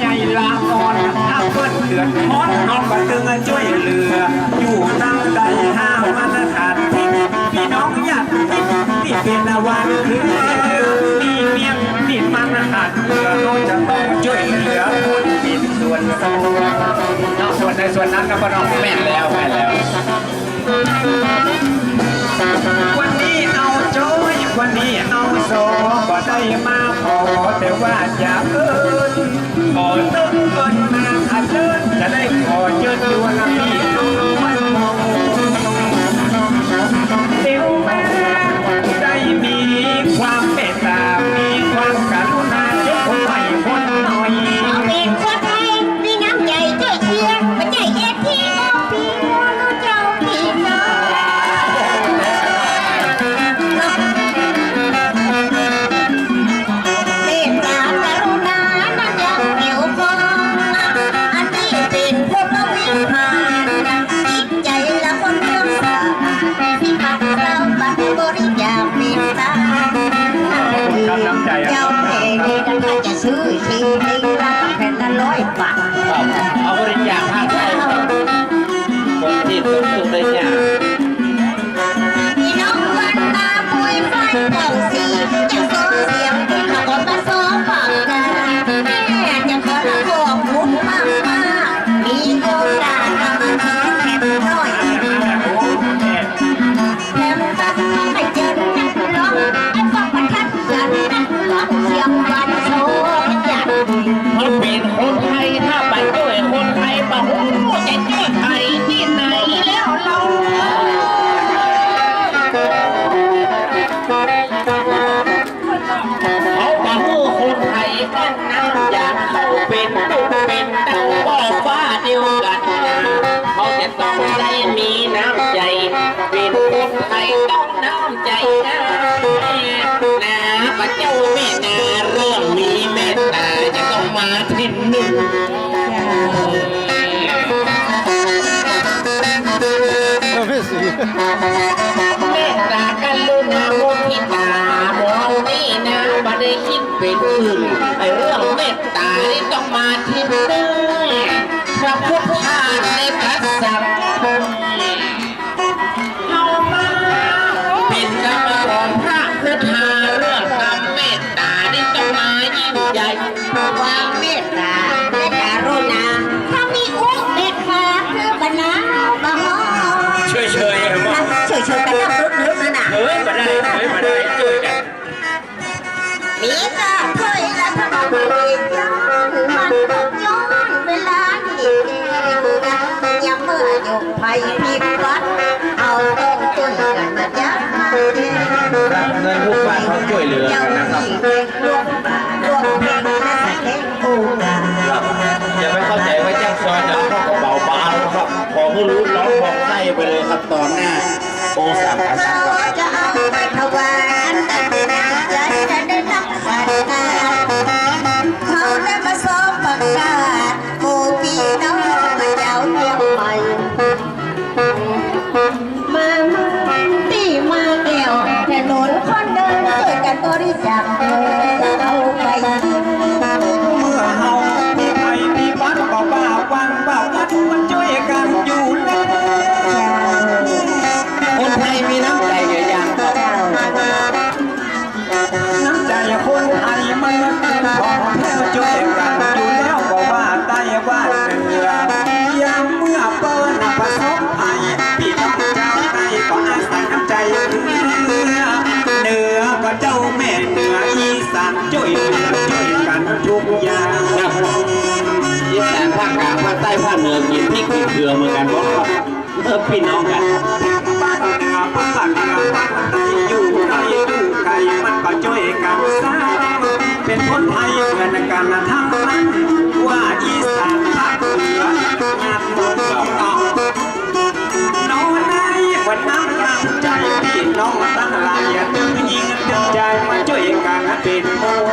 ใหญ่ลาอ่อนถ้าเพิ่นเดือดร้อนน้องก็ตึงช่วยเหลือ อยู่ตั้งใดห้ามมันขาดทิ้งพี่น้องอยากที่เป็นวันคือมีเมียงที่มันขาดเหลือเราจะต้องช่วยเหลือคนผิดส่วนสองนอกส่วนในส่วนนั้นก็บ่น้องแม่นแล้วแม่นแล้ว วันนี้เอาโซก็ได้มาขอแต่ว่าอย่าเอินขอตึ้งก่อนมาอัดเดินจะได้ขอ อยาคเมตตาครับน้ำใจอะเจ้าเม่นี่ก็น่าจะซื้อสิ่งนี้าคาแผ่นละร้อยบาทเอาบริจาค พระเจ้าแม่นาเรื่องมีเมตตาจะต้องมาที่หนึ่งเมตตากรุณามุทิตาหมอนี่นะบ่ได้คิดเป็นอื่นไอเรื่องเมตตาต้องมาที่หนึ่ง มีกาเคยและพระบาทีย้อนมันต้องย้อนเวลาที่ยังเมื่ออยู่ภัยพิบัติเอาต้องช่วยกันนะจ๊ะรับเงินทุกบาทเขาช่วยเหลือนะครับที่เพลงรวมรวมเพลงและเพลงโอ้ลาอย่าไปเข้าใจว่าแจ้งซอยจะเข้ากระเป๋าบานครับ ขอให้รู้ร้องบอกไส้ไปเลยครับตอนหน้าโอสามพัน จาคเงินเอาไปาคใต้ภาคเหนือกินพี่กินเกลือเหมือนกันเพราะว่อพี่น้องกันอยู่ไกลอยู่ไกลมันก็ช่วยกันสร้างเป็นคนไทยเหมือนกันทั้งนั้นว่าอีสานภาคเหนืองานบนเกานอนายวันนั้นตั้งใจพี่น้องตั้งหลายถึงยิงใจมาช่วยกันเป็นโม